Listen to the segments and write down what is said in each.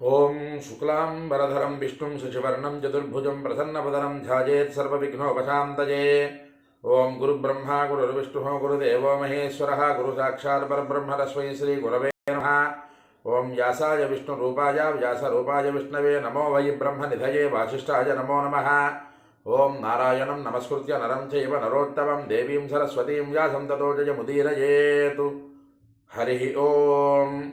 ఓం శుక్లాంబరధరం విష్ణుం శశివర్ణం చతుర్భుజం ప్రసన్నపదనం ధ్యాయేత్ సర్వవిఘ్నోపశాంతయే. ఓం గురుబ్రహ్మ గురుర్విష్ణు గురుదేవో మహేశ్వర గురు సాక్షాత్ పరబ్రహ్మరస్వై శ్రీ గురవే నమ. ఓం వ్యాసాయ విష్ణు రూపాయ వ్యాస రూపాయ విష్ణవే నమో వై బ్రహ్మ నిధయే వాసిష్ఠాయ నమో నమ. ఓం నారాయణం నమస్కృత్య నరం చైవ నరోత్తమం దేవీం సరస్వతీం వ్యాసం తతో జయముదీరయేతు. హరి ఓం.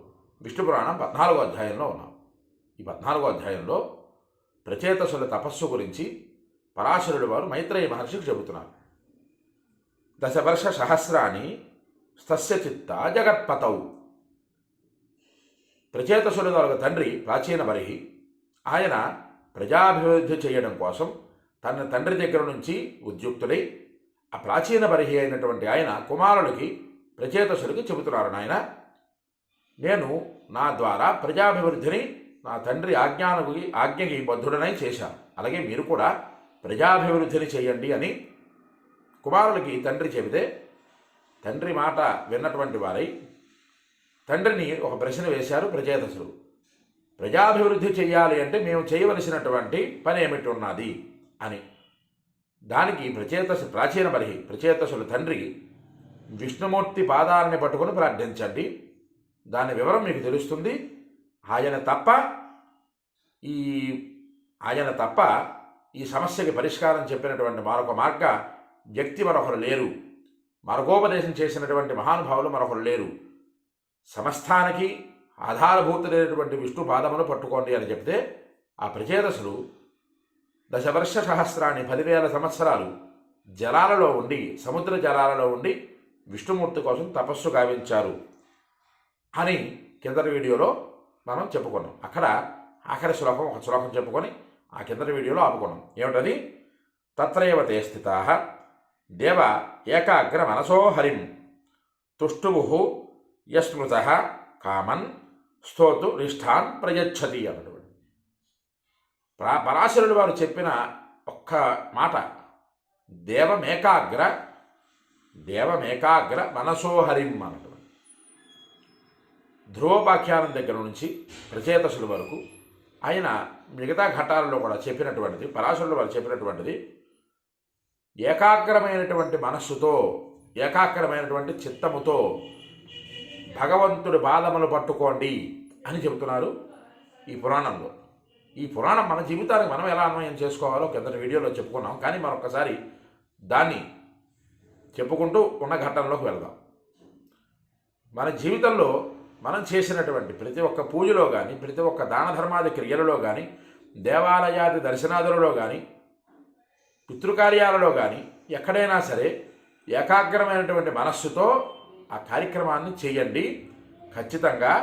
విష్ణు పురాణం పద్నాలుగో అధ్యాయంలో ఉన్నాం. ఈ పద్నాలుగో అధ్యాయంలో ప్రచేతసుల తపస్సు గురించి పరాశరుడు వారు మైత్రేయ మహర్షికి చెబుతున్నారు. దశవర్ష సహస్రాన్ని స్తస్య చిత్త జగత్పతవు ప్రచేతసుడు వారి తండ్రి ప్రాచీన బరిహి ఆయన ప్రజాభివృద్ధి చేయడం కోసం తన తండ్రి దగ్గర నుంచి ఉద్యుక్తుడై ఆ ప్రాచీన బరిహి అయినటువంటి ఆయన కుమారుడికి ప్రచేతసుడికి చెబుతున్నారు నాయన. నేను నా ద్వారా ప్రజాభివృద్ధిని నా తండ్రి ఆజ్ఞానకు ఆజ్ఞకి బద్ధుడనై చేశాను. అలాగే మీరు కూడా ప్రజాభివృద్ధిని చేయండి అని కుమారులకి తండ్రి చెబితే తండ్రి మాట విన్నటువంటి వారై తండ్రిని ఒక ప్రశ్న వేశారు ప్రజేతసులు ప్రజాభివృద్ధి చేయాలి అంటే మేము చేయవలసినటువంటి పని ఏమిటి ఉన్నది? అని. దానికి ప్రచేతసు ప్రాచీన బలి ప్రచేతసుల తండ్రి విష్ణుమూర్తి పాదాలని పట్టుకొని ప్రార్థించండి. దాని వివరం మీకు తెలుస్తుంది. ఆయన తప్ప ఈ ఆయన తప్ప ఈ సమస్యకి పరిష్కారం చెప్పినటువంటి మరొక మార్గ వ్యక్తి మరొకరు లేరు. మార్గోపదేశం చేసినటువంటి మహానుభావులు మరొకరు లేరు. సమస్తానికి ఆధారభూతులైనటువంటి విష్ణు పాదమును పట్టుకోండి అని చెప్తే ఆ ప్రచేతసులు దశవర్ష సహస్రాన్ని పదివేల సంవత్సరాలు జలాలలో ఉండి సముద్ర జలాలలో ఉండి విష్ణుమూర్తి కోసం తపస్సు గావించారు. అని కిందటి వీడియోలో మనం చెప్పుకున్నాం. అక్కడ ఆఖరి శ్లోకం ఒక శ్లోకం చెప్పుకొని ఆ కిందటి వీడియోలో ఆపుకున్నాం. ఏమిటది? తత్రైవ తే స్థితా దేవ ఏకాగ్ర మనసో హరిం తుష్టువు యస్మృత కామన్ స్తోతు నిష్ఠాన్ ప్రయచ్చతి అన్నటువంటి. ప్రా పరాశరుడు వారు చెప్పిన ఒక్క మాట దేవమేకాగ్ర దేవమేకాగ్ర మనసోహరిం అన్నటువంటి ధ్రువోపాఖ్యానం దగ్గర నుంచి ప్రచేతసుల వరకు ఆయన మిగతా ఘట్టాలలో కూడా చెప్పినటువంటిది పరాశరుడు వారు చెప్పినటువంటిది ఏకాగ్రమైనటువంటి మనస్సుతో ఏకాగ్రమైనటువంటి చిత్తముతో భగవంతుడి పాదములు పట్టుకోండి అని చెబుతున్నారు ఈ పురాణంలో. ఈ పురాణం మన జీవితానికి మనం ఎలా అన్వయం చేసుకోవాలో కింద వీడియోలో చెప్పుకున్నాం. కానీ మరొకసారి దాన్ని చెప్పుకుంటూ ఉన్న ఘట్టంలోకి వెళ్దాం. మన జీవితంలో మనం చేసినటువంటి ప్రతి ఒక్క పూజలో కానీ ప్రతి ఒక్క దాన ధర్మాది క్రియలలో కానీ దేవాలయాది దర్శనాదులలో కానీ పితృకార్యాలలో కానీ ఎక్కడైనా సరే ఏకాగ్రమైనటువంటి మనస్సుతో ఆ కార్యక్రమాన్ని చేయండి. ఖచ్చితంగా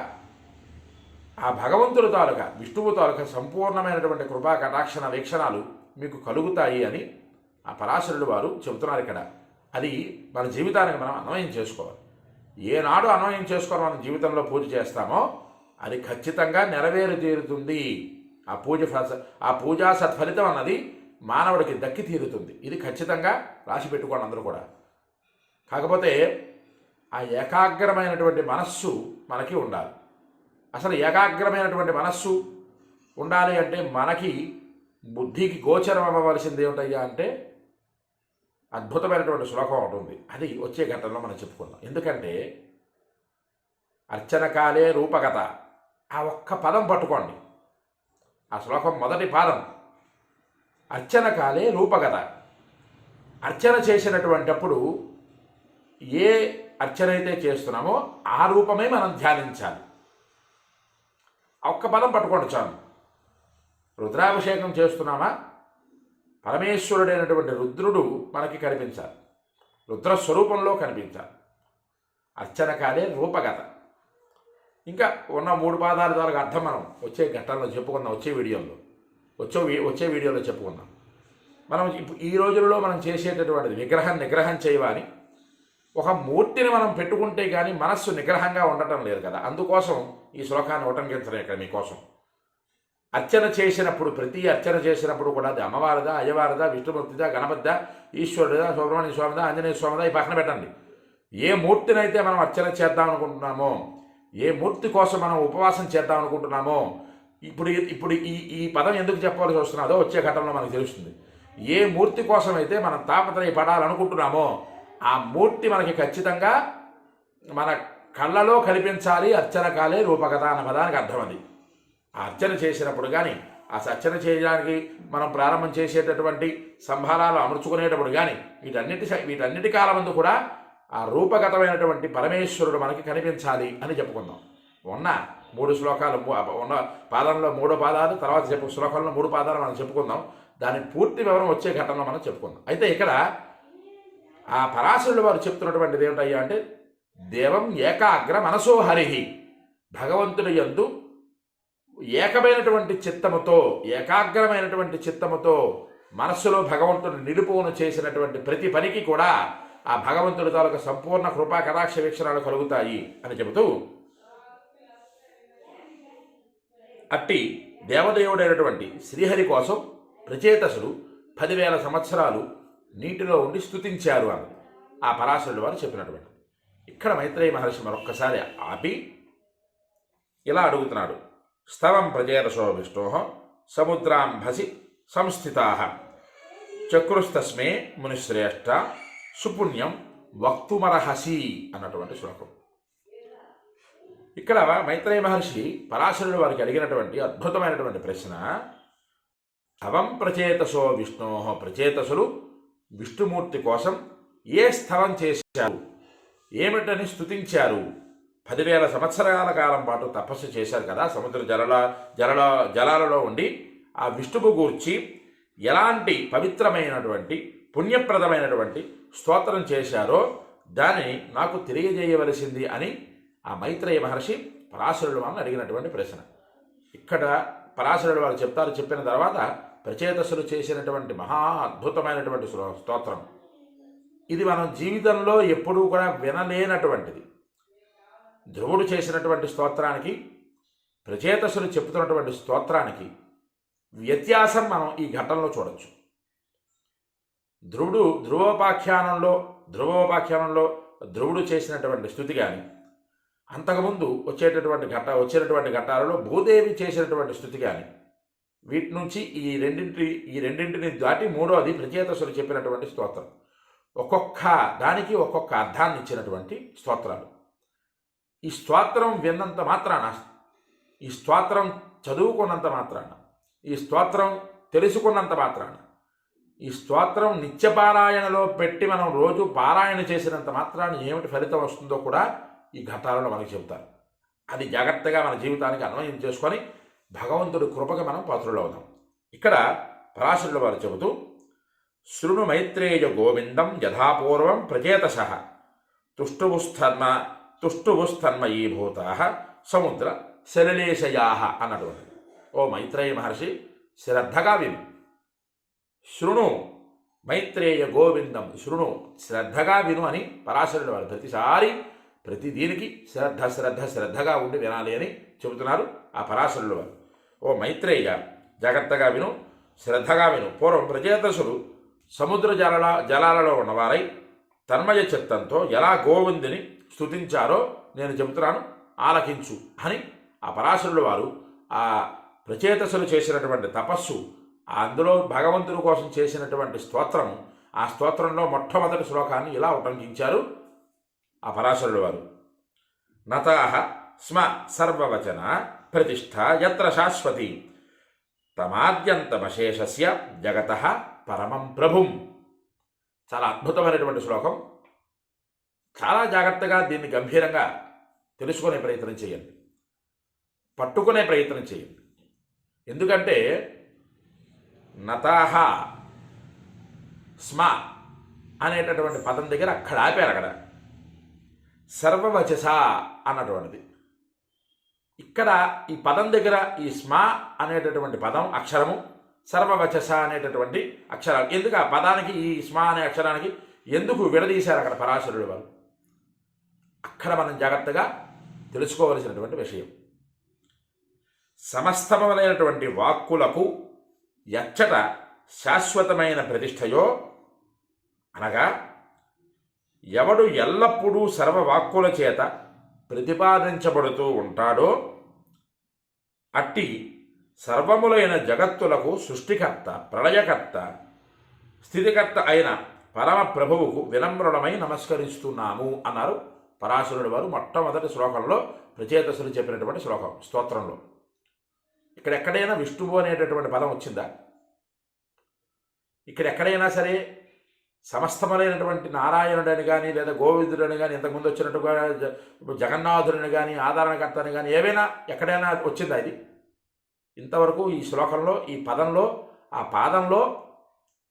ఆ భగవంతుడు తాలూకా విష్ణువు తాలూకా సంపూర్ణమైనటువంటి కృపా కటాక్షణ వీక్షణాలు మీకు కలుగుతాయి అని ఆ పరాశరుడు వారు చెబుతున్నారు ఇక్కడ. అది మన జీవితానికి మనం అన్వయం చేసుకోవాలి. ఏనాడు అన్వయం చేసుకొని మనం జీవితంలో పూజ చేస్తామో అది ఖచ్చితంగా నెరవేరు తీరుతుంది. ఆ పూజ ఆ పూజా సత్ఫలితం అన్నది మానవుడికి దక్కి తీరుతుంది. ఇది ఖచ్చితంగా రాసి పెట్టుకోండి అందరూ కూడా. కాకపోతే ఆ ఏకాగ్రమైనటువంటి మనస్సు మనకి ఉండాలి. అసలు ఏకాగ్రమైనటువంటి మనస్సు ఉండాలి అంటే మనకి బుద్ధికి గోచరం అవ్వవలసింది ఏమిటయ్యా అంటే అద్భుతమైనటువంటి శ్లోకం ఒకటి ఉంది. అది వచ్చే ఘట్టంలో మనం చెప్పుకుందాం. ఎందుకంటే అర్చనకాలే రూపగత ఆ ఒక్క పదం పట్టుకోండి. ఆ శ్లోకం మొదటి పాదం. అర్చనకాలే రూపగత అర్చన చేసినటువంటప్పుడు ఏ అర్చన అయితే చేస్తున్నామో ఆ రూపమే మనం ధ్యానించాలి. ఆ ఒక్క పదం పట్టుకోండి చాలు. రుద్రాభిషేకం చేస్తున్నామా? పరమేశ్వరుడైనటువంటి రుద్రుడు మనకి కనిపించాలి. రుద్ర స్వరూపంలో కనిపించాలి. అర్చన కాలే రూపగత ఇంకా ఉన్న మూడు పాదాల ద్వారా అర్థం మనం వచ్చే ఘట్టంలో చెప్పుకుందాం వచ్చే వీడియోలో. వచ్చే వీ- వచ్చే వీడియోలో చెప్పుకుందాం. మనం ఇప్పుడు ఈ రోజుల్లో మనం చేసేటటువంటిది విగ్రహం నిగ్రహం చేయవని ఒక మూర్తిని మనం పెట్టుకుంటే కానీ మనస్సు నిగ్రహంగా ఉండటం లేదు కదా. అందుకోసం ఈ శ్లోకాన్ని ఉటంకించడం ఇక్కడ మీకోసం. అర్చన చేసినప్పుడు ప్రతి అర్చన చేసినప్పుడు కూడా అది అమ్మవారిదా అయ్యవారిదా విష్ణుమూర్తిదా గణపతిదా ఈశ్వరుడిదా సుబ్రహ్మణ్య స్వామిదా ఆంజనేయ స్వామిదా ఈ పక్కన పెట్టండి. ఏ మూర్తినైతే మనం అర్చన చేద్దాం అనుకుంటున్నామో ఏ మూర్తి కోసం మనం ఉపవాసం చేద్దాం అనుకుంటున్నామో ఇప్పుడు ఇప్పుడు ఈ ఈ పదం ఎందుకు చెప్పాల్సి వస్తున్నదో వచ్చే ఘటనలో మనకు తెలుస్తుంది. ఏ మూర్తి కోసం అయితే మనం తాపత్రయపడాలనుకుంటున్నామో ఆ మూర్తి మనకి ఖచ్చితంగా మన కళ్ళలో కనిపించాలి అర్చన కాలే రూపకథ అన్న పదానికి అర్థం అది. అర్చన చేసినప్పుడు కానీ ఆ సర్చన చేయడానికి మనం ప్రారంభం చేసేటటువంటి సంభారాలు అమర్చుకునేటప్పుడు కానీ వీటన్నిటి వీటన్నిటి కాలమందు కూడా ఆ రూపగతమైనటువంటి పరమేశ్వరుడు మనకి కనిపించాలి అని చెప్పుకుందాం. ఉన్న మూడు శ్లోకాలు ఉన్న పాదంలో మూడో పాదాలు తర్వాత చెప్పు శ్లోకంలో మూడు పాదాలు మనం చెప్పుకుందాం. దాని పూర్తి వివరం వచ్చే ఘటనలో మనం చెప్పుకుందాం. అయితే ఇక్కడ ఆ పరాశరుడు వారు చెప్తున్నటువంటిది ఏమిటయ్యా అంటే దేవం ఏకాగ్ర మనసో హరిహి భగవంతుడి యందు ఏకమైనటువంటి చిత్తముతో ఏకాగ్రమైనటువంటి చిత్తముతో మనస్సులో భగవంతుడు నిలుపును చేసినటువంటి ప్రతి పనికి కూడా ఆ భగవంతుడి తాలూకు సంపూర్ణ కృపా కటాక్ష వీక్షణాలు కలుగుతాయి అని చెబుతూ అట్టి దేవదేవుడైనటువంటి శ్రీహరి కోసం ప్రచేతసులు పదివేల సంవత్సరాలు నీటిలో ఉండి స్తుతించారు అని ఆ పరాశరుడు వారు చెప్పినటువంటి. ఇక్కడ మైత్రేయ మహర్షి మరొక్కసారి ఆపి ఇలా అడుగుతున్నాడు. స్థలం ప్రజేరసో విష్ణో సముద్రాంభసి సంస్థితా. చక్రుస్తస్మే మునిశ్రేష్ట సుపుణ్యం వక్తుమరహసి అన్నటువంటి శ్లోకం. ఇక్కడ మైత్రేయ మహర్షి పరాశరుడు వారికి అడిగినటువంటి అద్భుతమైనటువంటి ప్రశ్న అవం ప్రచేతసో విష్ణో ప్రచేతసులు విష్ణుమూర్తి కోసం ఏ స్థలం చేశారు? ఏమిటని స్తుతించారు? పదివేల సంవత్సరాల కాలం పాటు తపస్సు చేశారు కదా సముద్ర జలల జలల జలాలలో ఉండి ఆ విష్ణువు గూర్చి ఎలాంటి పవిత్రమైనటువంటి పుణ్యప్రదమైనటువంటి స్తోత్రం చేశారో దానిని నాకు తెలియజేయవలసింది అని ఆ మైత్రేయ మహర్షి పరాశరుడు వాళ్ళని అడిగినటువంటి ప్రశ్న. ఇక్కడ పరాశరుడు వాళ్ళు చెప్తారు చెప్పిన తర్వాత ప్రచేతసులు చేసినటువంటి మహా అద్భుతమైనటువంటి స్తోత్రం. ఇది మనం జీవితంలో ఎప్పుడూ కూడా వినలేనటువంటిది. ధ్రువుడు చేసినటువంటి స్తోత్రానికి ప్రచేతసులు చెప్తున్నటువంటి స్తోత్రానికి వ్యత్యాసం మనం ఈ ఘటనలో చూడొచ్చు. ధ్రువుడు ధ్రువోపాఖ్యానంలో ధ్రువోపాఖ్యానంలో ధ్రువుడు చేసినటువంటి స్థుతి కానీ అంతకుముందు వచ్చేటటువంటి ఘట వచ్చినటువంటి ఘట్టాలలో భూదేవి చేసినటువంటి స్థుతి కానీ వీటి నుంచి ఈ రెండింటి ఈ రెండింటిని దాటి మూడోది ప్రచేతసులు చెప్పినటువంటి స్తోత్రం. ఒక్కొక్క దానికి ఒక్కొక్క అర్థాన్ని ఇచ్చినటువంటి స్తోత్రాలు. ఈ స్తోత్రం విన్నంత మాత్రాన ఈ స్తోత్రం చదువుకున్నంత మాత్రాన ఈ స్తోత్రం తెలుసుకున్నంత మాత్రాన ఈ స్తోత్రం నిత్యపారాయణలో పెట్టి మనం రోజు పారాయణ చేసినంత మాత్రాన ఏమిటి ఫలితం వస్తుందో కూడా ఈ ఘటాలలో మనకు చెబుతారు. అది జాగ్రత్తగా మన జీవితానికి అన్వయం చేసుకొని భగవంతుడి కృపకి మనం పాత్రులు అవుదాం ఇక్కడ పరాశరుల వారు చెబుతూ శృణు మైత్రేయ గోవిందం యథాపూర్వం ప్రచేతస తుష్టువుస్థన్మ తుష్టువుస్తన్మయీభూత సముద్ర శరళేశయా అన్నటువంటి. ఓ మైత్రేయ మహర్షి శ్రద్ధగా విను శృణు మైత్రేయ గోవిందం. శృణు శ్రద్ధగా విను అని పరాశరుడు వారు ప్రతిసారి ప్రతి దీనికి శ్రద్ధ శ్రద్ధ శ్రద్ధగా ఉండి వినాలి అని చెబుతున్నారు ఆ పరాశరుడు వారు ఓ మైత్రేయ జాగ్రత్తగా విను శ్రద్ధగా విను పూర్వం ప్రజేతసుడు సముద్ర జల జలాలలో ఉన్నవారై తన్మయ చిత్తంతో ఎలా గోవిందుని స్తుతించారో నేను చెబుతున్నాను ఆలకించు అని ఆ పరాశరుడు వారు ఆ ప్రచేతసులు చేసినటువంటి తపస్సు అందులో భగవంతుడి కోసం చేసినటువంటి స్తోత్రం ఆ స్తోత్రంలో మొట్టమొదటి శ్లోకాన్ని ఇలా ఉటంకించారు ఆ పరాశరుడు వారు. నతాహ స్మ సర్వవచన ప్రతిష్ట యత్ర శాశ్వతి తమాద్యంతమశేషస్య జగత పరమం ప్రభుం. చాలా అద్భుతమైనటువంటి శ్లోకం. చాలా జాగ్రత్తగా దీన్ని గంభీరంగా తెలుసుకునే ప్రయత్నం చేయండి. పట్టుకునే ప్రయత్నం చేయండి. ఎందుకంటే నతాహ స్మ అనేటటువంటి పదం దగ్గర అక్కడ ఆపారు అక్కడ. సర్వవచస అన్నటువంటిది. ఇక్కడ ఈ పదం దగ్గర ఈ స్మ అనేటటువంటి పదం అక్షరము సర్వవచస అనేటటువంటి అక్షరాలు. ఎందుకు ఆ పదానికి ఈ స్మ అనే అక్షరానికి ఎందుకు విడదీశారు అక్కడ పరాశరుడు వాళ్ళు అక్కడ మనం జాగ్రత్తగా తెలుసుకోవలసినటువంటి విషయం. సమస్తములైనటువంటి వాక్కులకు ఎచ్చట శాశ్వతమైన ప్రతిష్టయో అనగా ఎవడు ఎల్లప్పుడూ సర్వవాక్కుల చేత ప్రతిపాదించబడుతూ ఉంటాడో అట్టి సర్వములైన జగత్తులకు సృష్టికర్త ప్రళయకర్త స్థితికర్త అయిన పరమ ప్రభువుకు వినమ్రుడమై నమస్కరిస్తున్నాము అన్నారు పరాశరుడు వారు మొట్టమొదటి శ్లోకంలో ప్రచేతసులు చెప్పినటువంటి శ్లోకం స్తోత్రంలో. ఇక్కడ ఎక్కడైనా విష్ణువు అనేటటువంటి పదం వచ్చిందా? ఇక్కడ ఎక్కడైనా సరే సమస్తమైనటువంటి నారాయణుడని కానీ లేదా గోవిందుడని కానీ ఇంతకుముందు వచ్చినట్టుగా జగన్నాథుడిని కానీ ఆదరణకర్తని కానీ ఏవైనా ఎక్కడైనా వచ్చిందా ఇది? ఇంతవరకు ఈ శ్లోకంలో ఈ పదంలో ఆ పాదంలో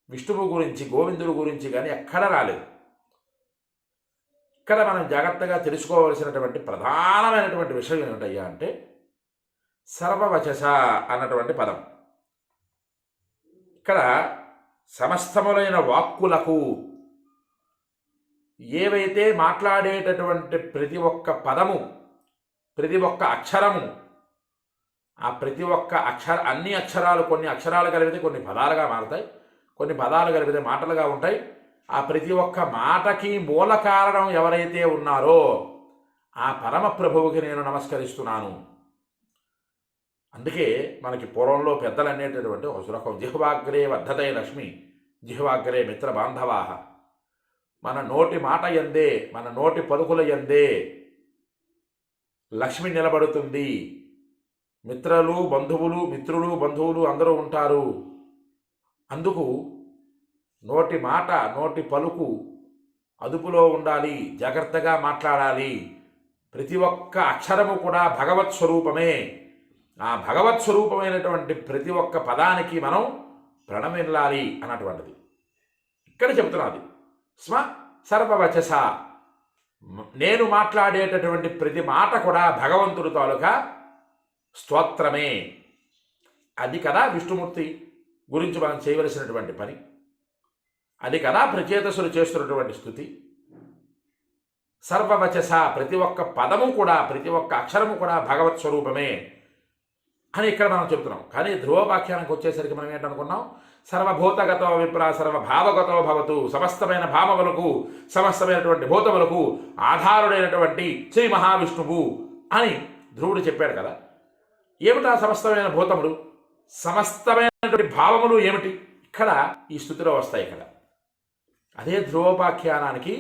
విష్ణువు గురించి గోవిందుడు గురించి కానీ ఎక్కడ రాలేదు. ఇక్కడ మనం జాగ్రత్తగా తెలుసుకోవలసినటువంటి ప్రధానమైనటువంటి విషయం ఏమిటయ్యా అంటే సర్వవచస అన్నటువంటి పదం. ఇక్కడ సమస్తములైన వాక్కులకు ఏవైతే మాట్లాడేటటువంటి ప్రతి ఒక్క పదము ప్రతి ఒక్క అక్షరము ఆ ప్రతి ఒక్క అక్షర అన్ని అక్షరాలు కొన్ని అక్షరాలు కలిపితే కొన్ని పదాలుగా మారుతాయి కొన్ని పదాలు కలిపితే మాటలుగా ఉంటాయి. ఆ ప్రతి ఒక్క మాటకి మూల కారణం ఎవరైతే ఉన్నారో ఆ పరమ ప్రభువుకి నేను నమస్కరిస్తున్నాను. అందుకే మనకి పూర్వంలో పెద్దలు అనేటటువంటి ఒక శ్లోకం జిహ్వాగ్రే వర్ధతయ లక్ష్మి జిహ్వాగ్రే మిత్ర బాంధవాహ మన నోటి మాట ఎందే మన నోటి పలుకుల ఎందే లక్ష్మి నిలబడుతుంది. మిత్రులు బంధువులు మిత్రులు బంధువులు అందరూ ఉంటారు. అందుకు నోటి మాట నోటి పలుకు అదుపులో ఉండాలి జాగ్రత్తగా మాట్లాడాలి. ప్రతి ఒక్క అక్షరము కూడా భగవత్ స్వరూపమే. ఆ భగవత్ స్వరూపమైనటువంటి ప్రతి ఒక్క పదానికి మనం ప్రణమిల్లాలి అన్నటువంటిది. ఇక్కడ చెబుతున్నది స్మ సర్వవచస. నేను మాట్లాడేటటువంటి ప్రతి మాట కూడా భగవంతుడి తాలూకా స్తోత్రమే. అది కదా విష్ణుమూర్తి గురించి మనం చేయవలసినటువంటి పని. అది కదా ప్రచేతసులు చేస్తున్నటువంటి స్థుతి. సర్వవచస ప్రతి ఒక్క పదము కూడా ప్రతి ఒక్క అక్షరము కూడా భగవత్ స్వరూపమే అని ఇక్కడ మనం చెప్తున్నాం కానీ ధ్రువవాక్యానికి వచ్చేసరికి మనం ఏంటనుకున్నాం? సర్వభూతగతో విప్ర సర్వభావగతో భవతు సమస్తమైన భావములకు సమస్తమైనటువంటి భూతములకు ఆధారుడైనటువంటి శ్రీ మహావిష్ణువు అని ధ్రువుడు చెప్పాడు కదా. ఏమిటా సమస్తమైన భూతములు? సమస్తమైనటువంటి భావములు ఏమిటి? ఇక్కడ ఈ స్థుతిలో వస్తాయి ఇక్కడ. అదే ధ్రువోపాఖ్యానానికి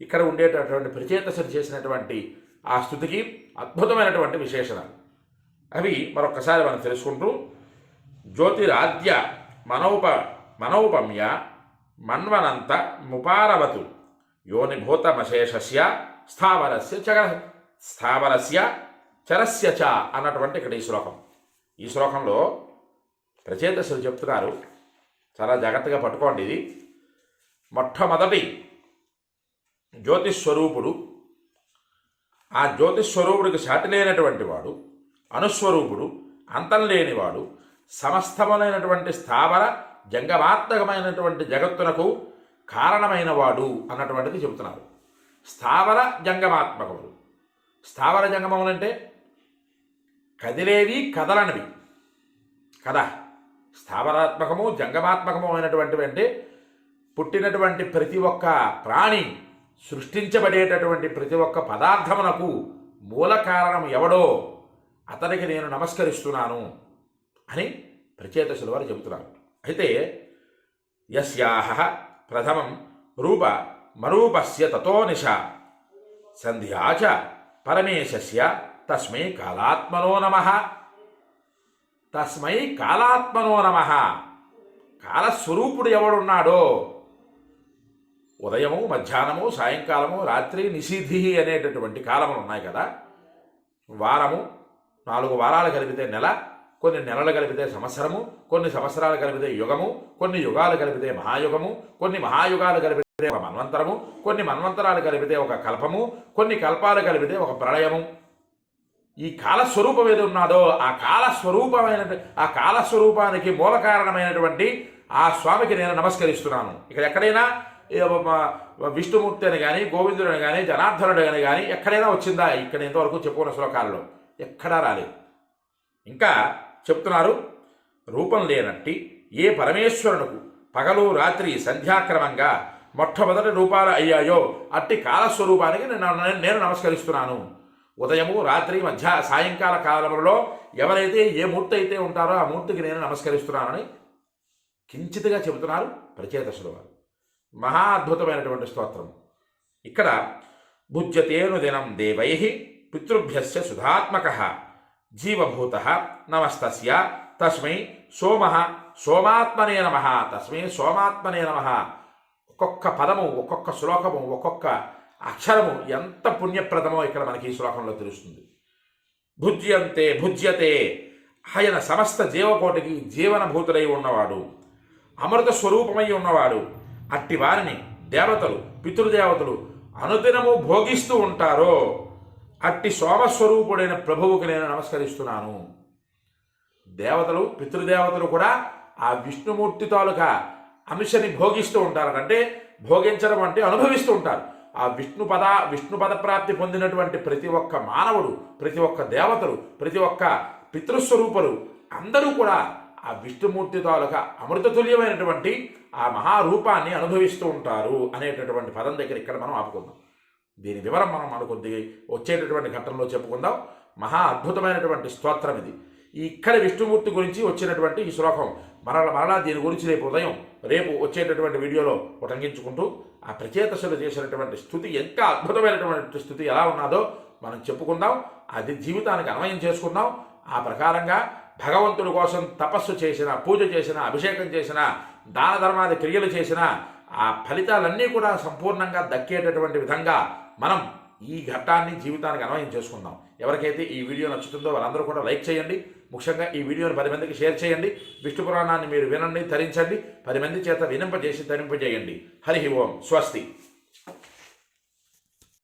ఇక్కడ ఉండేటటువంటి ప్రచేతసులు చేసినటువంటి ఆ స్థుతికి అద్భుతమైనటువంటి విశేషణాలు అవి మరొకసారి మనం తెలుసుకుంటూ జ్యోతిరాద్య మనోప మనోపమ్య మన్వనంత ముపారవతు యోనిభూతమశేషస్య స్థావరస్య చ స్థావరస్య చరస్య చ అన్నటువంటి ఇక్కడ ఈ శ్లోకం. ఈ శ్లోకంలో ప్రచేతసులు చెప్తున్నారు. చాలా జాగ్రత్తగా పట్టుకోండి ఇది. మొట్టమొదటి జ్యోతిస్వరూపుడు. ఆ జ్యోతిస్వరూపుడికి సాటి లేనటువంటి వాడు అనుస్వరూపుడు అంతం లేనివాడు సమస్తములైనటువంటి స్థావర జంగమాత్మకమైనటువంటి జగత్తునకు కారణమైన వాడు అన్నటువంటిది చెబుతున్నారు. స్థావర జంగమాత్మకములు. స్థావర జంగమములంటే కదిలేవి కదలనివి. కదా? స్థావరాత్మకము జంగమాత్మకము అయినటువంటివి అంటే పుట్టినటువంటి ప్రతి ఒక్క ప్రాణి సృష్టించబడేటటువంటి ప్రతి ఒక్క పదార్థమునకు మూల కారణం ఎవడో అతనికి నేను నమస్కరిస్తున్నాను అని ప్రచేతశుల వారు చెబుతున్నారు. అయితే యస్యాహ ప్రథమం రూప మరూపస్య తతో నిశ. సంధ్యాచ పరమేశస్య తస్మై కాలాత్మనో నమ. తస్మై కాలాత్మనో నమ. కాలస్వరూపుడు ఎవడున్నాడో ఉదయము మధ్యాహ్నము సాయంకాలము రాత్రి నిషీధి అనేటటువంటి కాలములు ఉన్నాయి కదా. వారము నాలుగు వారాలు కలిపితే నెల కొన్ని నెలలు కలిపితే సంవత్సరము కొన్ని సంవత్సరాలు కలిపితే యుగము కొన్ని యుగాలు కలిపితే మహాయుగము కొన్ని మహాయుగాలు కలిపితే ఒక మన్వంతరము కొన్ని మన్వంతరాలు కలిపితే ఒక కల్పము కొన్ని కల్పాలు కలిపితే ఒక ప్రళయము. ఈ కాలస్వరూపం ఏది ఉన్నాదో ఆ కాలస్వరూపమైన ఆ కాలస్వరూపానికి మూల కారణమైనటువంటి ఆ స్వామికి నేను నమస్కరిస్తున్నాను. ఇక్కడ ఎక్కడైనా విష్ణుమూర్తి అని కానీ గోవిందుడు అని కానీ జనార్దనుడు అని కానీ ఎక్కడైనా వచ్చిందా? ఇక్కడ ఇంతవరకు చెప్పుకున్న శ్లోకాల్లో. ఎక్కడా రాలేదు. ఇంకా చెప్తున్నారు రూపం లేనట్టి ఏ పరమేశ్వరునకు పగలు రాత్రి సంధ్యాక్రమంగా మొట్టమొదటి రూపాలు అయ్యాయో అట్టి కాలస్వరూపానికి నేను నేను నమస్కరిస్తున్నాను. ఉదయము రాత్రి మధ్య సాయంకాల కాలంలో ఎవరైతే ఏ మూర్తి అయితే ఉంటారో ఆ మూర్తికి నేను నమస్కరిస్తున్నానని కించితగా చెబుతున్నారు ప్రచేతసులు వారు. మహా అద్భుతమైనటువంటి స్తోత్రం. ఇక్కడ భుజ్యతేను దినం దేవై పితృభ్యస్య సుధాత్మక జీవభూత నమస్తస్య తస్మై సోమ సోమాత్మనే నమ తస్మై సోమాత్మనే నమ ఒక్కొక్క పదము ఒక్కొక్క శ్లోకము ఒక్కొక్క అక్షరము ఎంత పుణ్యప్రదమో ఇక్కడ మనకి ఈ శ్లోకంలో తెలుస్తుంది. భుజ్యంతే భుజ్యతే ఆయన సమస్త జీవకోటికి జీవనభూతుడై ఉన్నవాడు అమృత స్వరూపమై ఉన్నవాడు అట్టి వారిని దేవతలు పితృదేవతలు అనుదినము భోగిస్తూ ఉంటారో అట్టి సోమస్వరూపుడైన ప్రభువుకి నేను నమస్కరిస్తున్నాను. దేవతలు పితృదేవతలు కూడా ఆ విష్ణుమూర్తి తాలూకా అంశని భోగిస్తూ ఉంటారు. అంటే భోగించడం అంటే అనుభవిస్తూ ఉంటారు. ఆ విష్ణు పద విష్ణు పద ప్రాప్తి పొందినటువంటి ప్రతి ఒక్క మానవుడు ప్రతి ఒక్క దేవతలు ప్రతి ఒక్క పితృస్వరూపులు అందరూ కూడా ఆ విష్ణుమూర్తి తాలూకా అమృతతుల్యమైనటువంటి ఆ మహారూపాన్ని అనుభవిస్తూ ఉంటారు అనేటటువంటి పదం దగ్గర ఇక్కడ మనం ఆపుకుందాం. దీని వివరం మనం మన కొద్ది వచ్చేటటువంటి ఘట్టంలో చెప్పుకుందాం. మహా అద్భుతమైనటువంటి స్తోత్రం ఇది. ఇక్కడ విష్ణుమూర్తి గురించి వచ్చినటువంటి ఈ శ్లోకం మరల మరలా దీని గురించి రేపు ఉదయం రేపు వచ్చేటటువంటి వీడియోలో ఉటంకించుకుంటూ ఆ ప్రచేతసులు చేసినటువంటి స్థుతి ఎంత అద్భుతమైనటువంటి స్థుతి ఎలా ఉన్నదో మనం చెప్పుకుందాం. అది జీవితానికి అన్వయం చేసుకుందాం. ఆ ప్రకారంగా భగవంతుడి కోసం తపస్సు చేసిన పూజ చేసిన అభిషేకం చేసిన దాన ధర్మాది క్రియలు చేసిన ఆ ఫలితాలన్నీ కూడా సంపూర్ణంగా దక్కేటటువంటి విధంగా మనం ఈ ఘట్టాన్ని జీవితానికి అన్వయం చేసుకుందాం. ఎవరికైతే ఈ వీడియో నచ్చుతుందో వాళ్ళందరూ కూడా లైక్ చేయండి. ముఖ్యంగా ఈ వీడియోని పది మందికి షేర్ చేయండి. విష్ణు పురాణాన్ని మీరు వినండి తరించండి పది మంది చేత వినింపజేసి ధరింపజేయండి. హరి ఓం. స్వస్తి.